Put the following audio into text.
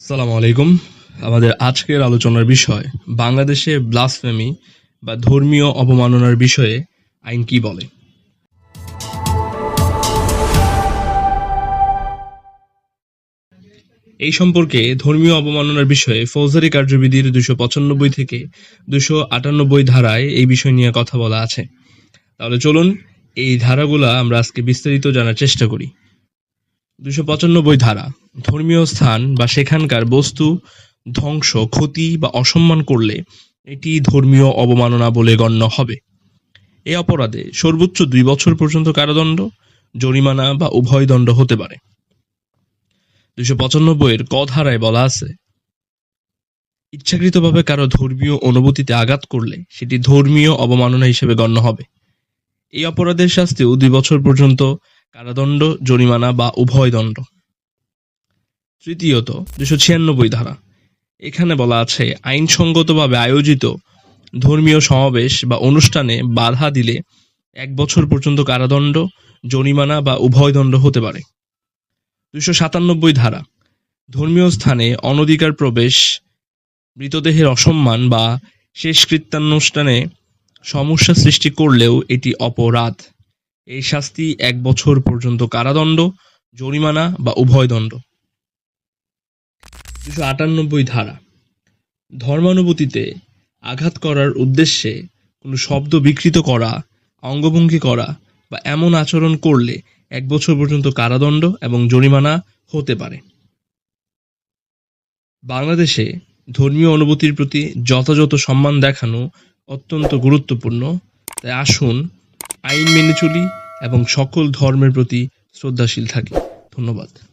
সালাম আলাইকুম। আমাদের আজকের আলোচনার বিষয়, বাংলাদেশে ব্লাসফেমি বা ধর্মীয় অবমাননার বিষয়ে আইন কি বলে? এই সম্পর্কে ধর্মীয় অবমাননার বিষয়ে ফৌজদারি কার্যবিধির দুশো পঁচানব্বই থেকে দুশো আটানব্বই ধারায় এই বিষয় নিয়ে কথা বলা আছে। তাহলে চলুন এই ধারাগুলা আমরা আজকে বিস্তারিত জানার চেষ্টা করি। দুশো পঁচানব্বই ধারা, ধর্মীয় স্থান বা সেখানকার বস্তু, ধ্বংস, ক্ষতি বা অসম্মান করলে এটি ধর্মীয় অবমাননা বলে গণ্য হবে। এই অপরাধে সর্বোচ্চ দুই বছর পর্যন্ত কারাদণ্ড, জরিমানা বা উভয় দণ্ড হতে পারে। দুশো পঁচানব্বই এর ক ধারায় বলা আছে, ইচ্ছাকৃতভাবে কারও ধর্মীয় অনুভূতিতে আঘাত করলে সেটি ধর্মীয় অবমাননা হিসেবে গণ্য হবে। এই অপরাধের শাস্তিও দুই বছর পর্যন্ত কারাদণ্ড, জরিমানা বা উভয় দণ্ড। তৃতীয়ত, দুশো ছিয়ানব্বই ধারা। এখানে বলা আছে, আইনসঙ্গতভাবে আয়োজিত ধর্মীয় সমাবেশ বা অনুষ্ঠানে বাধা দিলে এক বছর পর্যন্ত কারাদণ্ড, জরিমানা বা উভয় দণ্ড হতে পারে। দুশো সাতানব্বই ধারা। ধর্মীয় স্থানে অনধিকার প্রবেশ, মৃতদেহের অসম্মান বা শেষকৃত্যানুষ্ঠানে সমস্যা সৃষ্টি করলেও এটি অপরাধ। এই শাস্তি এক বছর পর্যন্ত কারাদণ্ড, জরিমানা বা উভয় দণ্ড। দুশো আটানব্বই ধারা। ধর্মানুভূতিতে আঘাত করার উদ্দেশ্যে কোনো শব্দ বিকৃত করা, অঙ্গভঙ্গি করা বা এমন আচরণ করলে এক বছর পর্যন্ত কারাদণ্ড এবং জরিমানা হতে পারে। বাংলাদেশে ধর্মীয় অনুভূতির প্রতি যথাযথ সম্মান দেখানো অত্যন্ত গুরুত্বপূর্ণ। তাই আসুন আইন মেনে চলি এবং সকল ধর্মের প্রতি শ্রদ্ধাশীল থাকি। ধন্যবাদ।